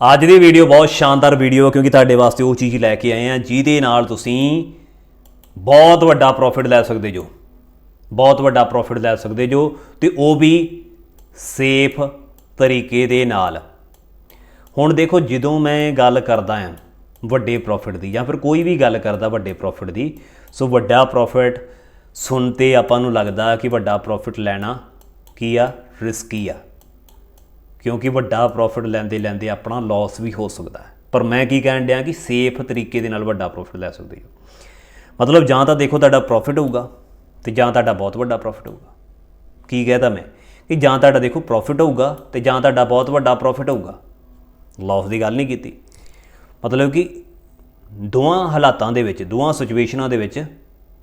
ਅੱਜ ਦੀ ਵੀਡੀਓ ਬਹੁਤ ਸ਼ਾਨਦਾਰ ਵੀਡੀਓ ਹੈ ਕਿਉਂਕਿ ਤੁਹਾਡੇ ਵਾਸਤੇ ਉਹ ਚੀਜ਼ ਲੈ ਕੇ ਆਏ ਆ, ਜਿਹਦੇ ਨਾਲ ਤੁਸੀਂ ਬਹੁਤ ਵੱਡਾ ਪ੍ਰੋਫਿਟ ਲੈ ਸਕਦੇ ਜੋ। ਬਹੁਤ ਵੱਡਾ ਪ੍ਰੋਫਿਟ ਲੈ ਸਕਦੇ ਜੋ ਤੇ ਉਹ ਵੀ ਸੇਫ ਤਰੀਕੇ ਦੇ ਨਾਲ। ਹੁਣ ਦੇਖੋ, ਜਦੋਂ ਮੈਂ ਗੱਲ ਕਰਦਾ ਹਾਂ ਵੱਡੇ ਪ੍ਰੋਫਿਟ ਦੀ ਜਾਂ ਫਿਰ ਕੋਈ ਵੀ ਗੱਲ ਕਰਦਾ ਵੱਡੇ ਪ੍ਰੋਫਿਟ ਦੀ, ਸੋ ਵੱਡਾ ਪ੍ਰੋਫਿਟ ਸੁਣ ਤੇ ਆਪਾਂ ਨੂੰ ਲੱਗਦਾ ਕਿ ਵੱਡਾ ਪ੍ਰੋਫਿਟ ਲੈਣਾ ਕੀ ਆ? ਰਿਸਕੀ ਆ। ਕਿਉਂਕਿ ਵੱਡਾ ਪ੍ਰੋਫਿਟ ਲੈਂਦੇ ਲੈਂਦੇ ਆਪਣਾ ਲਾਸ ਵੀ ਹੋ ਸਕਦਾ ਹੈ। ਪਰ ਮੈਂ ਕੀ ਕਹਿਣ ਡਿਆ ਕਿ ਸੇਫ ਤਰੀਕੇ ਦੇ ਨਾਲ ਵੱਡਾ ਪ੍ਰੋਫਿਟ ਲੈ ਸਕਦੇ ਹੋ। ਮਤਲਬ ਜਾਂ ਤਾਂ ਦੇਖੋ ਤੁਹਾਡਾ ਪ੍ਰੋਫਿਟ ਹੋਊਗਾ ਤੇ ਜਾਂ ਤੁਹਾਡਾ ਬਹੁਤ ਵੱਡਾ ਪ੍ਰੋਫਿਟ ਹੋਊਗਾ। ਕੀ ਕਹਿਦਾ ਮੈਂ? ਕਿ ਜਾਂ ਤੁਹਾਡਾ ਦੇਖੋ ਪ੍ਰੋਫਿਟ ਹੋਊਗਾ ਤੇ ਜਾਂ ਤੁਹਾਡਾ ਬਹੁਤ ਵੱਡਾ ਪ੍ਰੋਫਿਟ ਹੋਊਗਾ। ਲਾਸ ਦੀ ਗੱਲ ਨਹੀਂ ਕੀਤੀ। ਮਤਲਬ ਕਿ ਦੋਵਾਂ ਹਾਲਾਤਾਂ ਦੇ ਵਿੱਚ ਦੋਵਾਂ ਸਿਚੁਏਸ਼ਨਾਂ ਦੇ ਵਿੱਚ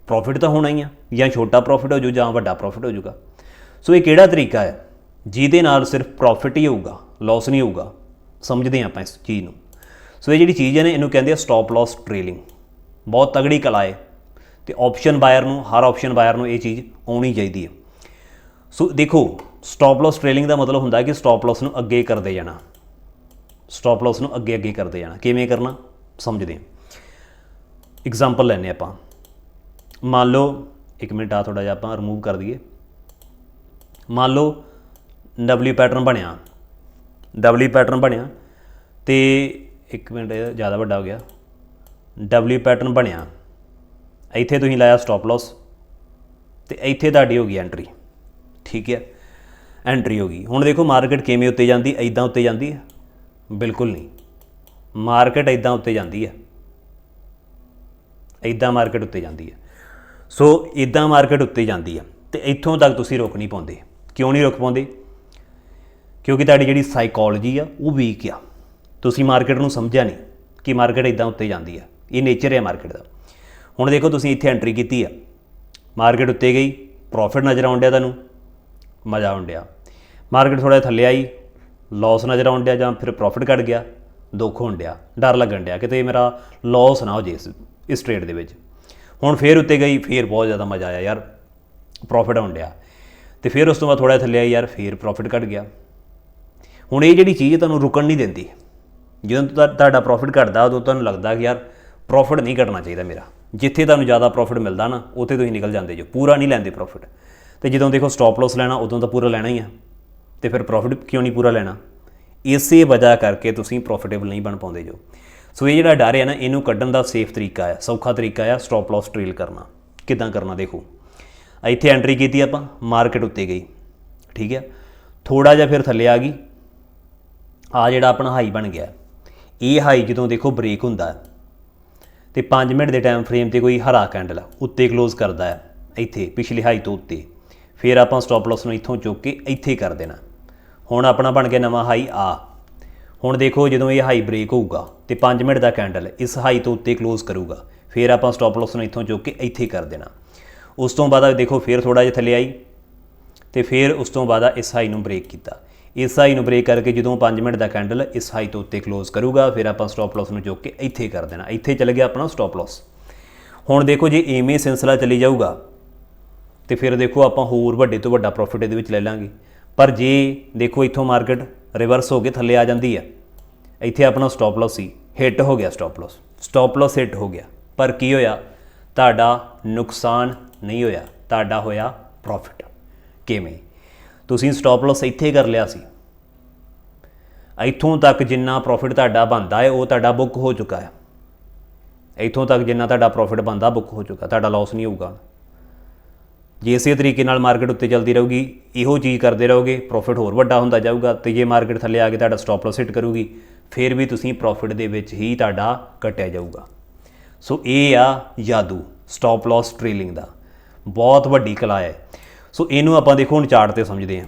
ਪ੍ਰੋਫਿਟ ਤਾਂ ਹੋਣਾ ਹੀ ਆ। ਜਾਂ ਛੋਟਾ ਪ੍ਰੋਫਿਟ ਹੋ ਜਾਊ ਜਾਂ ਵੱਡਾ ਪ੍ਰੋਫਿਟ ਹੋ ਜਾਊਗਾ। ਸੋ ਇਹ ਕਿਹੜਾ ਤਰੀਕਾ ਹੈ? ਜਿਹਦੇ ਨਾਲ ਸਿਰਫ ਪ੍ਰੋਫਿਟ ਹੀ ਹੋਊਗਾ ਲਾਸ ਨਹੀਂ ਹੋਊਗਾ, ਸਮਝਦੇ ਆਪਾਂ ਇਸ ਚੀਜ਼ ਨੂੰ। ਸੋ ਇਹ ਜਿਹੜੀ ਚੀਜ਼ ਹੈ ਨੇ, ਇਹਨੂੰ ਕਹਿੰਦੇ ਆ ਸਟਾਪ ਲਾਸ ਟ੍ਰੇਲਿੰਗ ਬਹੁਤ ਤਗੜੀ ਕਲਾ ਹੈ ਤੇ ਆਪਸ਼ਨ ਬਾਇਰ ਨੂੰ, ਹਰ ਆਪਸ਼ਨ ਬਾਇਰ ਨੂੰ ਇਹ ਚੀਜ਼ ਆਉਣੀ ਚਾਹੀਦੀ ਹੈ। ਸੋ ਦੇਖੋ ਸਟਾਪ ਲਾਸ ਟ੍ਰੇਲਿੰਗ ਦਾ ਮਤਲਬ ਹੁੰਦਾ ਕਿ ਸਟਾਪ ਲਾਸ ਨੂੰ ਅੱਗੇ ਕਰਦੇ ਜਾਣਾ। ਸਟਾਪ ਲਾਸ ਨੂੰ ਅੱਗੇ ਅੱਗੇ ਕਰਦੇ ਜਾਣਾ। ਕਿਵੇਂ ਕਰਨਾ? ਸਮਝਦੇ ਹਾਂ। ਐਗਜ਼ਾਮਪਲ ਲੈਨੇ ਆਪਾਂ। ਮੰਨ ਲਓ, ਇੱਕ ਮਿੰਟ ਆ ਥੋੜਾ ਜਿਹਾ ਆਪਾਂ ਰਿਮੂਵ ਕਰ ਦਈਏ। ਮੰਨ ਲਓ ਡਬਲਯੂ ਪੈਟਰਨ ਬਣਿਆ। ਡਬਲਯੂ ਪੈਟਰਨ ਬਣਿਆ ਤੇ ਇੱਕ ਮਿੰਟ, ਇਹ ਜ਼ਿਆਦਾ ਵੱਡਾ ਹੋ ਗਿਆ। ਡਬਲਯੂ ਪੈਟਰਨ ਬਣਿਆ। ਇੱਥੇ ਤੁਸੀਂ ਲਾਇਆ ਸਟਾਪ ਲਾਸ ਤੇ ਇੱਥੇ ਤੁਹਾਡੀ ਹੋ ਗਈ ਐਂਟਰੀ ਠੀਕ ਹੈ? ਐਂਟਰੀ ਹੋ ਗਈ। ਹੁਣ ਦੇਖੋ ਮਾਰਕੀਟ ਕਿਵੇਂ ਉੱਤੇ ਜਾਂਦੀ ਐਦਾਂ ਉੱਤੇ ਜਾਂਦੀ ਹੈ? ਬਿਲਕੁਲ ਨਹੀਂ। ਮਾਰਕੀਟ ਐਦਾਂ ਉੱਤੇ ਜਾਂਦੀ ਹੈ। ਐਦਾਂ ਮਾਰਕੀਟ ਉੱਤੇ ਜਾਂਦੀ ਹੈ। ਸੋ ਇਦਾਂ ਮਾਰਕੀਟ ਉੱਤੇ ਜਾਂਦੀ ਹੈ ਤੇ ਇੱਥੋਂ ਤੱਕ ਤੁਸੀਂ ਰੋਕ ਨਹੀਂ ਪਾਉਂਦੇ। ਕਿਉਂ ਨਹੀਂ ਰੁਕ ਪਾਉਂਦੇ? ਕਿਉਂਕਿ ਤੁਹਾਡੀ ਜਿਹੜੀ ਸਾਈਕੋਲੋਜੀ ਆ, ਉਹ ਵੀਕ ਆ। ਤੁਸੀਂ ਮਾਰਕੀਟ ਨੂੰ ਸਮਝਿਆ ਨਹੀਂ ਕਿ ਮਾਰਕੀਟ ਇਦਾਂ ਉੱਤੇ ਜਾਂਦੀ ਆ। ਇਹ ਨੇਚਰ ਹੈ ਮਾਰਕੀਟ ਦਾ। ਹੁਣ ਦੇਖੋ ਤੁਸੀਂ ਇੱਥੇ ਐਂਟਰੀ ਕੀਤੀ ਆ। ਮਾਰਕੀਟ ਉੱਤੇ ਗਈ ਪ੍ਰੋਫਿਟ ਨਜ਼ਰ ਆਉਣ ਡਿਆ ਤੁਹਾਨੂੰ, ਮਜ਼ਾ ਆਉਣ ਡਿਆ। ਮਾਰਕੀਟ ਥੋੜਾ ਥੱਲੇ ਆਈ ਲਾਸ ਨਜ਼ਰ ਆਉਣ ਡਿਆ ਜਾਂ ਫਿਰ ਪ੍ਰੋਫਿਟ ਘਟ ਗਿਆ, ਦੁੱਖ ਹੋਣ ਡਿਆ, ਡਰ ਲੱਗਣ ਡਿਆ। ਕਿਤੇ ਮੇਰਾ ਲਾਸ ਨਾ ਹੋ ਜੇ ਇਸ ਇਸ ਟ੍ਰੇਡ ਦੇ ਵਿੱਚ। ਹੁਣ ਫੇਰ ਉੱਤੇ ਗਈ, ਫੇਰ ਬਹੁਤ ਜ਼ਿਆਦਾ ਮਜ਼ਾ ਆਇਆ ਯਾਰ ਪ੍ਰੋਫਿਟ ਹੋਣ ਡਿਆ। ਤੇ ਫਿਰ ਉਸ ਤੋਂ ਬਾਅਦ ਥੋੜਾ ਥੱਲੇ ਆਈ ਯਾਰ, ਫੇਰ ਪ੍ਰੋਫਿਟ ਘਟ ਗਿਆ। ਹੁਣ ਇਹ ਜਿਹੜੀ ਚੀਜ਼ ਤੁਹਾਨੂੰ ਰੁਕਣ ਨਹੀਂ ਦਿੰਦੀ, ਜਦੋਂ ਤੁਹਾ- ਤੁਹਾਡਾ ਪ੍ਰੋਫਿਟ ਘਟਦਾ, ਉਦੋਂ ਤੁਹਾਨੂੰ ਲੱਗਦਾ ਕਿ ਯਾਰ ਪ੍ਰੋਫਿਟ ਨਹੀਂ ਘਟਣਾ ਚਾਹੀਦਾ ਮੇਰਾ। ਜਿੱਥੇ ਤੁਹਾਨੂੰ ਜ਼ਿਆਦਾ ਪ੍ਰੋਫਿਟ ਮਿਲਦਾ ਨਾ, ਉੱਥੇ ਤੁਸੀਂ ਨਿਕਲ ਜਾਂਦੇ ਜੋ, ਪੂਰਾ ਨਹੀਂ ਲੈਂਦੇ ਪ੍ਰੋਫਿਟ ਤੇ ਜਦੋਂ ਦੇਖੋ ਸਟਾਪ ਲਾਸ ਲੈਣਾ, ਉਦੋਂ ਤਾਂ ਪੂਰਾ ਲੈਣਾ ਹੀ ਆ। ਤੇ ਫਿਰ ਪ੍ਰੋਫਿਟ ਕਿਉਂ ਨਹੀਂ ਪੂਰਾ ਲੈਣਾ? ਇਸੇ ਵਜ੍ਹਾ ਕਰਕੇ ਤੁਸੀਂ ਪ੍ਰੋਫਿਟੇਬਲ ਨਹੀਂ ਬਣ ਪਾਉਂਦੇ ਜੋ। ਸੋ ਇਹ ਜਿਹੜਾ ਡਰ ਹੈ ਨਾ, ਇਹਨੂੰ ਕੱਢਣ ਦਾ ਸੇਫ ਤਰੀਕਾ ਹੈ ਸੌਖਾ ਤਰੀਕਾ ਹੈ ਸਟਾਪ ਲਾਸ ਟ੍ਰੇਲ ਕਰਨਾ। ਕਿਦਾਂ ਕਰਨਾ ਦੇਖੋ। ਇੱਥੇ ਐਂਟਰੀ ਕੀਤੀ ਆਪਾਂ ਮਾਰਕੀਟ ਉੱਤੇ ਗਈ। ਠੀਕ ਹੈ ਥੋੜਾ ਜਿਹਾ ਫਿਰ ਥੱਲੇ ਆ ਗਈ। ਆ ਜਿਹੜਾ ਆਪਣਾ ਹਾਈ ਬਣ ਗਿਆ। ਇਹ ਹਾਈ ਜਦੋਂ ਦੇਖੋ ਬ੍ਰੇਕ ਹੁੰਦਾ ਤੇ 5 ਮਿੰਟ ਦੇ ਟਾਈਮ ਫਰੇਮ ਤੇ ਕੋਈ ਹਰਾ ਕੈਂਡਲ ਉੱਤੇ ਕਲੋਜ਼ ਕਰਦਾ ਹੈ, ਇੱਥੇ, ਪਿਛਲੇ ਹਾਈ ਤੋਂ ਉੱਤੇ। ਫਿਰ ਆਪਾਂ ਸਟਾਪ ਲਾਸ ਨੂੰ ਇੱਥੋਂ ਚੁੱਕ ਕੇ ਇੱਥੇ ਕਰ ਦੇਣਾ। ਹੁਣ ਆਪਣਾ ਬਣ ਗਿਆ ਨਵਾਂ ਹਾਈ ਆ। ਹੁਣ ਦੇਖੋ ਜਦੋਂ ਇਹ ਹਾਈ ਬ੍ਰੇਕ ਹੋਊਗਾ ਤੇ 5 ਮਿੰਟ ਦਾ ਕੈਂਡਲ ਇਸ ਹਾਈ ਤੋਂ ਉੱਤੇ ਕਲੋਜ਼ ਕਰੂਗਾ, ਫਿਰ ਆਪਾਂ ਸਟਾਪ ਲਾਸ ਨੂੰ ਇੱਥੋਂ ਚੁੱਕ ਕੇ ਇੱਥੇ ਕਰ ਦੇਣਾ। ਉਸ ਤੋਂ ਬਾਅਦ ਦੇਖੋ ਫਿਰ ਥੋੜਾ ਜਿਹਾ ਥੱਲੇ ਆਈ ਤੇ ਫਿਰ ਉਸ ਤੋਂ ਬਾਅਦ ਇਸ ਹਾਈ ਨੂੰ ਬ੍ਰੇਕ ਕੀਤਾ। ਇਸ ਹਾਈ ਨੂੰ ਬ੍ਰੇਕ ਕਰਕੇ ਜਦੋਂ 5 ਮਿੰਟ ਦਾ ਕੈਂਡਲ ਇਸ ਹਾਈ ਤੋਂ ਉੱਤੇ ਕਲੋਜ਼ ਕਰੂਗਾ, ਫਿਰ ਆਪਾਂ ਸਟਾਪ ਲਾਸ ਨੂੰ ਚੁੱਕ ਕੇ ਇੱਥੇ ਕਰ ਦੇਣਾ। ਇੱਥੇ ਚਲੇ ਗਿਆ ਆਪਣਾ ਸਟਾਪ ਲਾਸ ਹੁਣ ਦੇਖੋ ਜੇ ਐਵੇਂ ਸਿਲਸਿਲਾ ਚੱਲੀ ਜਾਊਗਾ, ਤੇ ਫਿਰ ਦੇਖੋ ਆਪਾਂ ਹੋਰ ਵੱਡੇ ਤੋਂ ਵੱਡਾ ਪ੍ਰੋਫਿਟ ਇਹਦੇ ਵਿੱਚ ਲੈ ਲਾਂਗੇ। ਪਰ ਜੇ ਦੇਖੋ ਇੱਥੋਂ ਮਾਰਕੀਟ ਰਿਵਰਸ ਹੋ ਕੇ ਥੱਲੇ ਆ ਜਾਂਦੀ ਹੈ, ਇੱਥੇ ਆਪਣਾ ਸਟਾਪ ਲਾਸ ਸੀ ਹਿੱਟ ਹੋ ਗਿਆ stop loss stop loss hit ਹੋ ਗਿਆ। ਪਰ ਕੀ ਹੋਇਆ? ਤੁਹਾਡਾ ਨੁਕਸਾਨ ਨਹੀਂ ਹੋਇਆ, ਤੁਹਾਡਾ ਹੋਇਆ ਪ੍ਰੋਫਿਟ ਕਿਵੇਂ? ਤੁਸੀਂ ਸਟਾਪ ਲਾਸ ਇੱਥੇ ਕਰ ਲਿਆ ਸੀ। ਇੱਥੋਂ ਤੱਕ ਜਿੰਨਾ ਪ੍ਰੋਫਿਟ ਤੁਹਾਡਾ ਬਣਦਾ ਹੈ, ਉਹ ਤੁਹਾਡਾ ਬੁੱਕ ਹੋ ਚੁੱਕਾ ਹੈ। ਇੱਥੋਂ ਤੱਕ ਜਿੰਨਾ ਤੁਹਾਡਾ ਪ੍ਰੋਫਿਟ ਬਣਦਾ ਬੁੱਕ ਹੋ ਚੁੱਕਾ। ਤੁਹਾਡਾ ਲਾਸ ਨਹੀਂ ਹੋਊਗਾ। ਜੇ ਇਸੇ ਤਰੀਕੇ ਨਾਲ ਮਾਰਕੀਟ ਉੱਤੇ ਚੱਲਦੀ ਰਹੂਗੀ, ਇਹੋ ਚੀਜ਼ ਕਰਦੇ ਰਹੋਗੇ ਪ੍ਰੋਫਿਟ ਹੋਰ ਵੱਡਾ ਹੁੰਦਾ ਜਾਊਗਾ ਤੇ ਜੇ ਮਾਰਕੀਟ ਥੱਲੇ ਆ ਕੇ ਤੁਹਾਡਾ ਸਟਾਪ ਲਾਸ ਹਿੱਟ ਕਰੂਗੀ, ਫਿਰ ਵੀ ਤੁਸੀਂ ਪ੍ਰੋਫਿਟ ਦੇ ਵਿੱਚ ਹੀ ਤੁਹਾਡਾ ਕੱਟਿਆ ਜਾਊਗਾ। ਸੋ ਇਹ ਆ ਜਾਦੂ ਸਟਾਪ ਲਾਸ ਟ੍ਰੇਲਿੰਗ ਦਾ। ਬਹੁਤ ਵੱਡੀ ਕਲਾ ਹੈ। ਸੋ ਇਹਨੂੰ ਆਪਾਂ ਦੇਖੋ ਹੁਣ ਚਾਰਟ ਤੇ ਸਮਝਦੇ ਹਾਂ।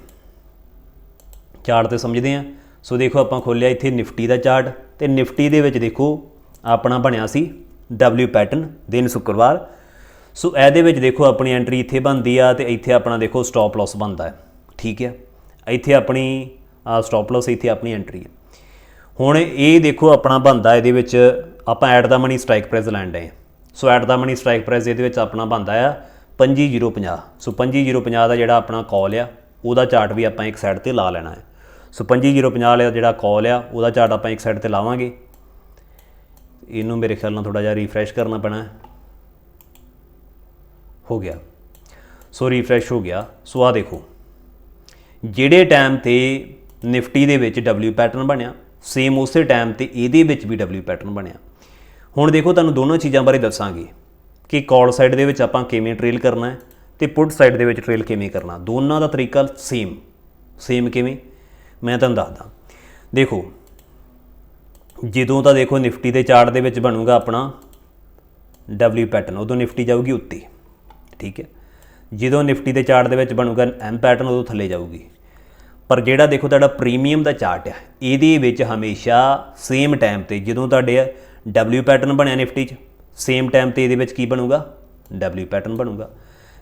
ਚਾਰਟ ਤੇ ਸਮਝਦੇ ਹਾਂ। ਸੋ ਦੇਖੋ ਆਪਾਂ ਖੋਲਿਆ ਇੱਥੇ ਨਿਫਟੀ ਦਾ ਚਾਰਟ ਤੇ ਨਿਫਟੀ ਦੇ ਵਿੱਚ ਦੇਖੋ ਆਪਣਾ ਬਣਿਆ ਸੀ W ਪੈਟਰਨ ਦਿਨ ਸ਼ੁੱਕਰਵਾਰ। ਸੋ ਇਹਦੇ ਵਿੱਚ ਦੇਖੋ ਆਪਣੀ ਐਂਟਰੀ ਇੱਥੇ ਬਣਦੀ ਆ ਤੇ ਇੱਥੇ ਆਪਣਾ ਦੇਖੋ ਸਟਾਪ ਲਾਸ ਬਣਦਾ ਹੈ। ਠੀਕ ਹੈ? ਇੱਥੇ ਆਪਣੀ ਸਟਾਪ ਲਾਸ ਇੱਥੇ ਆਪਣੀ ਐਂਟਰੀ ਹੈ। ਹੁਣ ਇਹ ਦੇਖੋ ਆਪਣਾ ਬਣਦਾ ਇਹਦੇ ਵਿੱਚ, ਆਪਾਂ at the money strike price ਲੈਣ ਡਏ so at the money strike price ਇਹਦੇ ਵਿੱਚ ਆਪਣਾ ਬਣਦਾ ਆ। 25050 ਸੋ 25050 ਦਾ ਜਿਹੜਾ ਆਪਣਾ ਕਾਲ ਆ, ਉਹਦਾ ਚਾਰਟ ਵੀ ਆਪਾਂ ਇੱਕ ਸਾਈਡ ਤੇ ਲਾ ਲੈਣਾ ਹੈ। ਸੋ 25050 ਵਾਲਾ ਜਿਹੜਾ ਕਾਲ ਆ, ਉਹਦਾ ਚਾਰਟ ਆਪਾਂ ਇੱਕ ਸਾਈਡ ਤੇ ਲਾਵਾਂਗੇ। ਇਹਨੂੰ ਮੇਰੇ ਖਿਆਲ ਨਾਲ ਥੋੜਾ ਜਿਹਾ ਰੀਫਰੈਸ਼ ਕਰਨਾ ਪੈਣਾ ਹੋ। ਗਿਆ। ਸੋ ਰੀਫਰੈਸ਼ ਹੋ ਗਿਆ। ਸੋ ਆ ਦੇਖੋ। ਜਿਹੜੇ ਟਾਈਮ ਤੇ ਨਿਫਟੀ ਦੇ ਵਿੱਚ W ਪੈਟਰਨ ਬਣਿਆ ਸੇਮ ਉਸੇ ਟਾਈਮ ਤੇ ਇਹਦੇ ਵਿੱਚ ਵੀ W ਪੈਟਰਨ ਬਣਿਆ। ਹੁਣ ਦੇਖੋ, ਤੁਹਾਨੂੰ ਦੋਨੋਂ ਚੀਜ਼ਾਂ ਬਾਰੇ ਦੱਸਾਂਗੇ। ਕਿ ਕਾਲ ਸਾਈਡ ਦੇ ਵਿੱਚ ਆਪਾਂ ਕਿਵੇਂ ਟ੍ਰੇਲ ਕਰਨਾ ਹੈ ਤੇ ਪੁੱਟ ਸਾਈਡ ਦੇ ਵਿੱਚ ਟ੍ਰੇਲ ਕਿਵੇਂ ਕਰਨਾ। ਦੋਨਾਂ ਦਾ ਤਰੀਕਾ ਸੇਮ ਸੇਮ ਕਿਵੇਂ? ਮੈਂ ਤੁਹਾਨੂੰ ਦੱਸਦਾ। ਦੇਖੋ, ਜਦੋਂ ਤਾਂ ਦੇਖੋ ਨਿਫਟੀ ਦੇ ਚਾਰਟ ਦੇ ਵਿੱਚ ਬਣੂਗਾ ਆਪਣਾ W ਪੈਟਰਨ ਉਦੋਂ ਨਿਫਟੀ ਜਾਊਗੀ ਉੱਤੇ, ਠੀਕ ਹੈ? ਜਦੋਂ ਨਿਫਟੀ ਦੇ ਚਾਰਟ ਦੇ ਵਿੱਚ ਬਣੂਗਾ M ਪੈਟਰਨ ਉਦੋਂ ਥੱਲੇ ਜਾਊਗੀ। ਪਰ ਜਿਹੜਾ ਦੇਖੋ ਤੁਹਾਡਾ ਪ੍ਰੀਮੀਅਮ ਦਾ ਚਾਰਟ ਆ ਇਹਦੇ ਵਿੱਚ ਹਮੇਸ਼ਾ ਸੇਮ ਟਾਈਮ ਤੇ ਜਦੋਂ ਤੁਹਾਡੇ W ਪੈਟਰਨ ਬਣਿਆ ਨਿਫਟੀ 'ਚ ਸੇਮ ਟਾਈਮ ਤੇ ਇਹਦੇ ਵਿੱਚ ਕੀ ਬਣੂਗਾ? W ਪੈਟਰਨ ਬਣੂਗਾ।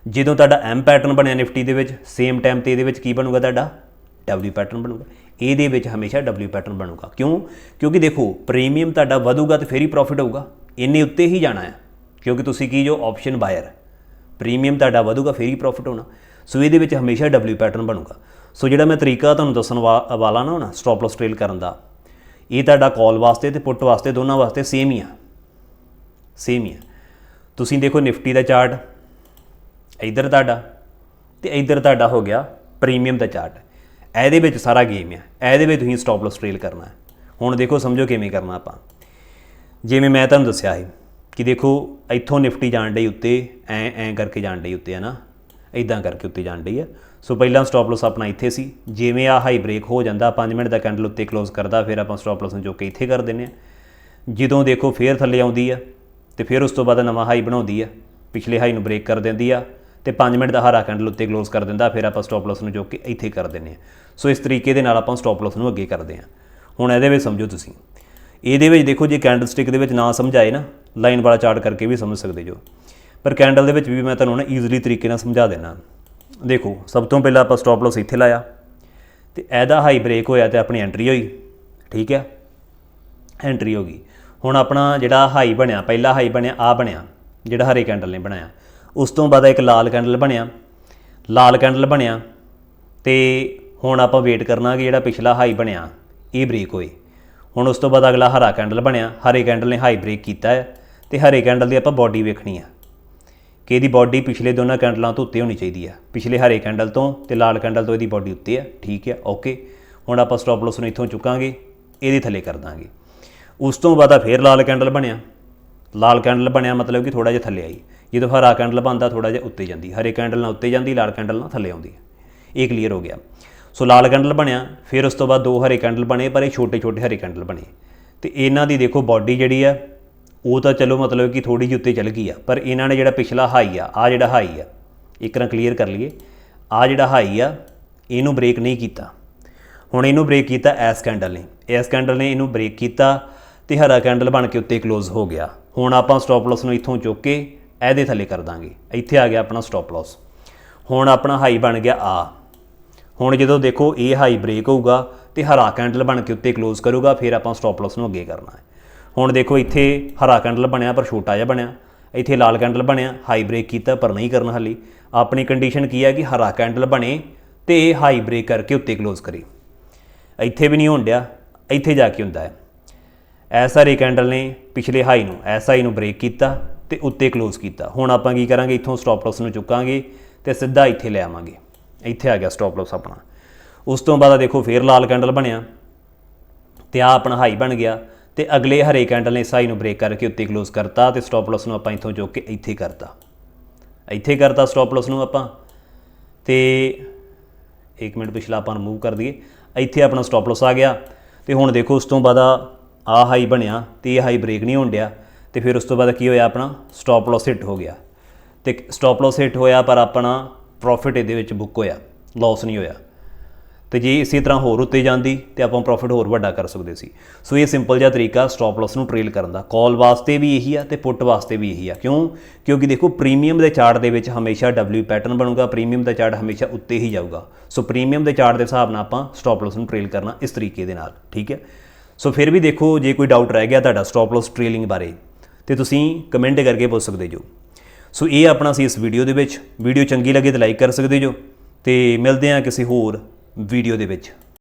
ਜਦੋਂ ਤੁਹਾਡਾ M ਪੈਟਰਨ ਬਣਿਆ ਨਿਫਟੀ ਦੇ ਵਿੱਚ ਸੇਮ ਟਾਈਮ ਤੇ ਇਹਦੇ ਵਿੱਚ ਕੀ ਬਣੂਗਾ ਤੁਹਾਡਾ? W ਪੈਟਰਨ ਬਣੂਗਾ। ਇਹਦੇ ਵਿੱਚ ਹਮੇਸ਼ਾ W ਪੈਟਰਨ ਬਣੂਗਾ। ਕਿਉਂ? ਕਿਉਂਕਿ ਦੇਖੋ ਪ੍ਰੀਮੀਅਮ ਤੁਹਾਡਾ ਵਧੂਗਾ ਤੇ ਫਿਰ ਹੀ ਪ੍ਰੋਫਿਟ ਹੋਊਗਾ। ਇੰਨੇ ਉੱਤੇ ਹੀ ਜਾਣਾ ਹੈ। ਕਿਉਂਕਿ ਤੁਸੀਂ ਕੀ ਜੋ ਆਪਸ਼ਨ ਬਾਇਰ ਪ੍ਰੀਮੀਅਮ ਤੁਹਾਡਾ ਵਧੂਗਾ, ਫਿਰ ਹੀ ਪ੍ਰੋਫਿਟ ਹੋਣਾ। ਸੋ ਇਹਦੇ ਵਿੱਚ ਹਮੇਸ਼ਾ W ਪੈਟਰਨ ਬਣੂਗਾ। ਸੋ ਜਿਹੜਾ ਮੈਂ ਤਰੀਕਾ ਤੁਹਾਨੂੰ ਦੱਸਣ ਵਾ- ਵਾਲਾ ਨਾ ਹੋਣਾ ਸਟਾਪ ਲਾਸ ਟ੍ਰੇਲ ਕਰਨ ਦਾ, ਇਹ ਤੁਹਾਡਾ ਕਾਲ ਵਾਸਤੇ ਤੇ ਪੁੱਟ ਵਾਸਤੇ ਦੋਨਾਂ ਵਾਸਤੇ ਸੇਮ ਹੀ ਆ। ਸੇਮ ਹੀ ਆ ਤੁਸੀਂ ਦੇਖੋ ਨਿਫਟੀ ਦਾ ਚਾਰਟ, ਇੱਧਰ ਤੁਹਾਡਾ ਤੇ ਇੱਧਰ ਤੁਹਾਡਾ ਹੋ ਗਿਆ ਪ੍ਰੀਮੀਅਮ ਦਾ ਚਾਰਟ। ਇਹਦੇ ਵਿੱਚ ਸਾਰਾ ਗੇਮ ਆ ਇਹਦੇ ਵਿੱਚ ਤੁਸੀਂ ਸਟਾਪ ਲਾਸ ਟ੍ਰੇਲ ਕਰਨਾ ਹੈ। ਹੁਣ ਦੇਖੋ ਸਮਝੋ ਕਿਵੇਂ ਕਰਨਾ ਆਪਾਂ। ਜਿਵੇਂ ਮੈਂ ਤੁਹਾਨੂੰ ਦੱਸਿਆ ਸੀ ਕਿ ਦੇਖੋ ਇੱਥੋਂ ਨਿਫਟੀ ਜਾਣ ਡਈ ਉੱਤੇ, ਐ ਐ ਕਰਕੇ ਜਾਣ ਡਈ ਉੱਤੇ ਹੈ ਨਾ ਇਦਾਂ ਕਰਕੇ ਉੱਤੇ ਜਾਣ ਡਈ ਆ ਸੋ ਪਹਿਲਾਂ ਸਟਾਪ ਲਾਸ ਆਪਣਾ ਇੱਥੇ ਸੀ। ਜਿਵੇਂ ਆ ਹਾਈ ਬ੍ਰੇਕ ਹੋ ਜਾਂਦਾ 5 ਮਿੰਟ ਦਾ ਕੈਂਡਲ ਉੱਤੇ ਕਲੋਜ਼ ਕਰਦਾ, ਫਿਰ ਆਪਾਂ ਸਟਾਪ ਲਾਸ ਨੂੰ ਚੁੱਕ ਕੇ ਇੱਥੇ ਕਰ ਦਿੰਨੇ ਆ ਜਦੋਂ ਦੇਖੋ ਫੇਰ ਥੱਲੇ ਆਉਂਦੀ ਆ ਤੇ ਫਿਰ ਉਸ ਤੋਂ ਬਾਅਦ ਨਵਾਂ ਹਾਈ ਬਣਾਉਂਦੀ ਆ, ਪਿਛਲੇ ਹਾਈ ਨੂੰ ਬ੍ਰੇਕ ਕਰ ਦਿੰਦੀ ਆ ਤੇ 5 ਮਿੰਟ ਦਾ ਹਾਰਾ ਕੈਂਡਲ ਉੱਤੇ ਕਲੋਜ਼ ਕਰ ਦਿੰਦਾ, ਫਿਰ ਆਪਾਂ ਸਟਾਪ ਲਾਸ ਨੂੰ ਚੁੱਕ ਕੇ ਇੱਥੇ ਕਰ ਦਿੰਨੇ ਆ। ਸੋ ਇਸ ਤਰੀਕੇ ਦੇ ਨਾਲ ਆਪਾਂ ਸਟਾਪ ਲਾਸ ਨੂੰ ਅੱਗੇ ਕਰਦੇ ਆ। ਹੁਣ ਇਹਦੇ ਵਿੱਚ ਸਮਝੋ ਤੁਸੀਂ। ਇਹਦੇ ਵਿੱਚ ਦੇਖੋ ਜੇ ਕੈਂਡਲ ਸਟਿਕ ਦੇ ਵਿੱਚ ਨਾ ਸਮਝਾਏ ਨਾ ਲਾਈਨ ਵਾਲਾ ਚਾਰਟ ਕਰਕੇ ਵੀ ਸਮਝ ਸਕਦੇ ਜੋ। ਪਰ ਕੈਂਡਲ ਦੇ ਵਿੱਚ ਵੀ ਮੈਂ ਤੁਹਾਨੂੰ ਨਾ ਈਜ਼ੀਲੀ ਤਰੀਕੇ ਨਾਲ ਸਮਝਾ ਦੇਣਾ ਦੇਖੋ, ਸਭ ਤੋਂ ਪਹਿਲਾਂ ਆਪਾਂ ਸਟਾਪ ਲਾਸ ਇੱਥੇ ਲਾਇਆ, ਤੇ ਇਹਦਾ ਹਾਈ ਬ੍ਰੇਕ ਹੋਇਆ ਤੇ ਆਪਣੀ ਐਂਟਰੀ ਹੋਈ, ਠੀਕ ਹੈ ਐਂਟਰੀ ਹੋ ਗਈ। ਹੁਣ ਆਪਣਾ ਜਿਹੜਾ ਹਾਈ ਬਣਿਆ, ਪਹਿਲਾ ਹਾਈ ਬਣਿਆ ਆ ਬਣਿਆ, ਜਿਹੜਾ ਹਰੇ ਕੈਂਡਲ ਨੇ ਬਣਾਇਆ। ਉਸ ਤੋਂ ਬਾਅਦ ਇੱਕ ਲਾਲ ਕੈਂਡਲ ਬਣਿਆ, ਲਾਲ ਕੈਂਡਲ ਬਣਿਆ ਤੇ ਹੁਣ ਆਪਾਂ ਵੇਟ ਕਰਨਾ ਕਿ ਜਿਹੜਾ ਪਿਛਲਾ ਹਾਈ ਬਣਿਆ, ਇਹ ਬ੍ਰੇਕ ਹੋਏ। ਹੁਣ ਉਸ ਤੋਂ ਬਾਅਦ ਅਗਲਾ ਹਰਾ ਕੈਂਡਲ ਬਣਿਆ, ਹਰੇ ਕੈਂਡਲ ਨੇ ਹਾਈ ਬ੍ਰੇਕ ਕੀਤਾ ਹੈ ਤੇ ਹਰੇ ਕੈਂਡਲ ਦੀ ਆਪਾਂ ਬਾਡੀ ਵੇਖਣੀ ਆ ਕਿ ਇਹਦੀ ਬਾਡੀ ਪਿਛਲੇ ਦੋਨਾਂ ਕੈਂਡਲਾਂ ਤੋਂ ਉੱਤੇ ਹੋਣੀ ਚਾਹੀਦੀ ਆ। ਪਿਛਲੇ ਹਰੇ ਕੈਂਡਲ ਤੋਂ ਤੇ ਲਾਲ ਕੈਂਡਲ ਤੋਂ ਇਹਦੀ ਬਾਡੀ ਉੱਤੇ ਆ। ਠੀਕ ਹੈ ਓਕੇ ਹੁਣ ਆਪਾਂ ਸਟਾਪ ਲਾਸ ਨੂੰ ਇੱਥੋਂ ਚੁੱਕਾਂਗੇ, ਇਹਦੇ ਥੱਲੇ ਕਰ ਦਾਂਗੇ। ਉਸ ਤੋਂ ਬਾਅਦ ਆ ਫੇਰ ਲਾਲ ਕੈਂਡਲ ਬਣਿਆ। ਲਾਲ ਕੈਂਡਲ ਬਣਿਆ ਮਤਲਬ ਕਿ ਥੋੜਾ ਜਿਹਾ ਥੱਲੇ ਆਈ। ਜਦੋਂ ਹਰਾ ਕੈਂਡਲ ਬਣਦਾ ਥੋੜਾ ਜਿਹਾ ਉੱਤੇ ਜਾਂਦੀ। ਹਰੇ ਕੈਂਡਲ ਨਾਲ ਉੱਤੇ ਜਾਂਦੀ, ਲਾਲ ਕੈਂਡਲ ਨਾਲ ਥੱਲੇ ਆਉਂਦੀ। ਇਹ ਕਲੀਅਰ ਹੋ ਗਿਆ। ਸੋ ਲਾਲ ਕੈਂਡਲ ਬਣਿਆ। ਫਿਰ ਉਸ ਤੋਂ ਬਾਅਦ ਦੋ ਹਰੇ ਕੈਂਡਲ ਬਣੇ, ਪਰ ਇਹ ਛੋਟੇ ਛੋਟੇ ਹਰੇ ਕੈਂਡਲ ਬਣੇ। ਤੇ ਇਹਨਾਂ ਦੀ ਦੇਖੋ ਬਾਡੀ ਜਿਹੜੀ ਆ, ਉਹ ਤਾਂ ਚਲੋ ਮਤਲਬ ਕਿ ਥੋੜੀ ਜਿਹੀ ਉੱਤੇ ਚੱਲ ਗਈ ਆ। ਪਰ ਇਹਨਾਂ ਨੇ ਜਿਹੜਾ ਪਿਛਲਾ ਹਾਈ ਆ ਆ ਜਿਹੜਾ ਹਾਈ ਆ, ਇੱਕ ਨਾ ਕਲੀਅਰ ਕਰ ਲਈਏ। ਆ ਜਿਹੜਾ ਹਾਈ ਆ, ਇਹਨੂੰ ਬ੍ਰੇਕ ਨਹੀਂ ਕੀਤਾ। ਹੁਣ ਇਹਨੂੰ ਬ੍ਰੇਕ ਕੀਤਾ ਐਸ ਕੈਂਡਲ ਨੇ। ਐਸ ਕੈਂਡਲ ਨੇ ਇਹਨੂੰ ਬ੍ਰੇਕ ਕੀਤਾ। ਤੇ ਹਰਾ ਕੈਂਡਲ ਬਣ ਕੇ ਉੱਤੇ ক্লোਜ਼ ਹੋ ਗਿਆ। ਹੁਣ ਆਪਾਂ ਸਟਾਪ ਲਾਸ ਨੂੰ ਇੱਥੋਂ ਚੁੱਕ ਕੇ ਇਹਦੇ ਥੱਲੇ ਕਰ ਦਾਂਗੇ। ਇੱਥੇ ਆ ਗਿਆ ਆਪਣਾ ਸਟਾਪ ਲਾਸ ਹੁਣ ਆਪਣਾ ਹਾਈ ਬਣ ਗਿਆ ਆ। ਹੁਣ ਜਦੋਂ ਦੇਖੋ ਇਹ ਹਾਈ ਬ੍ਰੇਕ ਹੋਊਗਾ ਤੇ ਹਰਾ ਕੈਂਡਲ ਬਣ ਕੇ ਉੱਤੇ ক্লোਜ਼ ਕਰੂਗਾ, ਫਿਰ ਆਪਾਂ ਸਟਾਪ ਲਾਸ ਨੂੰ ਅੱਗੇ ਕਰਨਾ ਹੈ। ਹੁਣ ਦੇਖੋ ਇੱਥੇ ਹਰਾ ਕੈਂਡਲ ਬਣਿਆ ਪਰ ਛੋਟਾ ਜਿਹਾ ਬਣਿਆ। ਇੱਥੇ ਲਾਲ ਕੈਂਡਲ ਬਣਿਆ ਹਾਈ ਬ੍ਰੇਕ ਕੀਤਾ ਪਰ ਨਹੀਂ ਕਰਨਾ ਹਲੀ। ਆਪਣੀ ਕੰਡੀਸ਼ਨ ਕੀ ਹੈ ਕਿ ਹਰਾ ਕੈਂਡਲ ਬਣੇ ਤੇ ਹਾਈ ਬ੍ਰੇਕ ਕਰਕੇ ਉੱਤੇ ਕਲੋਜ਼ ਕਰੀ। ਇੱਥੇ ਵੀ ਨਹੀਂ ਹੁੰਦਿਆ ਇੱਥੇ ਜਾ ਕੇ ਹੁੰਦਾ ਹੈ। ਐਸਆਰਏ ਕੈਂਡਲ ਨੇ ਪਿਛਲੇ ਹਾਈ ਨੂੰ ਐਸਆਈ ਨੂੰ ਬ੍ਰੇਕ ਕੀਤਾ ਤੇ ਉੱਤੇ ਕਲੋਜ਼ ਕੀਤਾ। ਹੁਣ ਆਪਾਂ ਕੀ ਕਰਾਂਗੇ? ਇੱਥੋਂ ਸਟਾਪ ਲਾਸ ਨੂੰ ਚੁੱਕਾਂਗੇ ਤੇ ਸਿੱਧਾ ਇੱਥੇ ਲੈ ਆਵਾਂਗੇ। ਇੱਥੇ ਆ ਗਿਆ ਸਟਾਪ ਲਾਸ ਆਪਣਾ। ਉਸ ਤੋਂ ਬਾਅਦ ਦੇਖੋ, ਫੇਰ ਲਾਲ ਕੈਂਡਲ ਬਣਿਆ ਤੇ ਆ ਆਪਣਾ ਹਾਈ ਬਣ ਗਿਆ ਤੇ ਅਗਲੇ ਹਰੇ ਕੈਂਡਲ ਨੇ ਸਾਈ ਨੂੰ ਬ੍ਰੇਕ ਕਰਕੇ ਉੱਤੇ ਕਲੋਜ਼ ਕਰਤਾ ਤੇ ਸਟਾਪ ਲਾਸ ਨੂੰ ਆਪਾਂ ਇੱਥੋਂ ਚੁੱਕ ਕੇ ਇੱਥੇ ਕਰਤਾ। ਇੱਥੇ ਕਰਤਾ ਸਟਾਪ ਲਾਸ ਨੂੰ ਆਪਾਂ ਤੇ 1 ਮਿੰਟ ਪਿਛਲਾ ਆਪਾਂ ਨੂੰ ਮੂਵ ਕਰ ਦਈਏ। ਇੱਥੇ ਆਪਣਾ ਸਟਾਪ ਲਾਸ ਆ ਗਿਆ ਤੇ ਹੁਣ ਦੇਖੋ, ਉਸ ਤੋਂ ਬਾਅਦ ਆ ਹਾਈ ਬਣਿਆ ਤੇ ਇਹ ਹਾਈ ਬ੍ਰੇਕ ਨਹੀਂ ਹੋਣ ਡਿਆ। ਤੇ ਫਿਰ ਉਸ ਤੋਂ ਬਾਅਦ ਕੀ ਹੋਇਆ ਆਪਣਾ? ਸਟਾਪ ਲਾਸ ਹਿੱਟ ਹੋ ਗਿਆ। ਤੇ ਸਟਾਪ ਲਾਸ ਹਿੱਟ ਹੋਇਆ ਪਰ ਆਪਣਾ ਪ੍ਰੋਫਿਟ ਇਹਦੇ ਵਿੱਚ ਬੁੱਕ ਹੋਇਆ। ਲਾਸ ਨਹੀਂ ਹੋਇਆ। ਤੇ ਜੇ ਇਸੇ ਤਰ੍ਹਾਂ ਹੋਰ ਉੱਤੇ ਜਾਂਦੀ ਤੇ ਆਪਾਂ ਪ੍ਰੋਫਿਟ ਹੋਰ ਵੱਡਾ ਕਰ ਸਕਦੇ ਸੀ। ਸੋ ਇਹ ਸਿੰਪਲ ਜਿਹਾ ਤਰੀਕਾ ਸਟਾਪ ਲਾਸ ਨੂੰ ਟ੍ਰੇਲ ਕਰਨ ਦਾ। ਕਾਲ ਵਾਸਤੇ ਵੀ ਇਹੀ ਆ ਤੇ ਪੁੱਟ ਵਾਸਤੇ ਵੀ ਇਹੀ ਆ। ਕਿਉਂ? ਕਿਉਂਕਿ ਦੇਖੋ ਪ੍ਰੀਮੀਅਮ ਦੇ ਚਾਰਟ ਦੇ ਵਿੱਚ ਹਮੇਸ਼ਾ W ਪੈਟਰਨ ਬਣੂਗਾ ਪ੍ਰੀਮੀਅਮ ਦਾ ਚਾਰਟ ਹਮੇਸ਼ਾ ਉੱਤੇ ਹੀ ਜਾਊਗਾ। ਸੋ ਪ੍ਰੀਮੀਅਮ ਦੇ ਚਾਰਟ ਦੇ ਹਿਸਾਬ ਨਾਲ ਆਪਾਂ ਸਟਾਪ ਲਾਸ ਨੂੰ ਟ੍ਰੇਲ ਕਰਨਾ ਇਸ ਤਰੀਕੇ ਦੇ ਨਾਲ। ਠੀਕ ਹੈ? ਸੋ ਫਿਰ ਵੀ ਦੇਖੋ ਜੇ ਕੋਈ ਡਾਊਟ ਰਹਿ ਗਿਆ ਤੁਹਾਡਾ ਸਟਾਪ ਲਾਸ ਟ੍ਰੇਲਿੰਗ ਬਾਰੇ, ਤੇ ਤੁਸੀਂ ਕਮੈਂਟ ਕਰਕੇ ਪੁੱਛ ਸਕਦੇ ਜੋ। ਸੋ ਇਹ ਆਪਣਾ ਸੀ ਇਸ ਵੀਡੀਓ ਦੇ ਵਿੱਚ। ਵੀਡੀਓ ਚੰਗੀ ਲੱਗੇ ਤਾਂ ਲਾਈਕ ਕਰ ਸਕਦੇ ਜੋ, ਤੇ ਮਿਲਦੇ ਹਾਂ ਕਿਸੇ ਹੋਰ ਵੀਡੀਓ ਦੇ ਵਿੱਚ।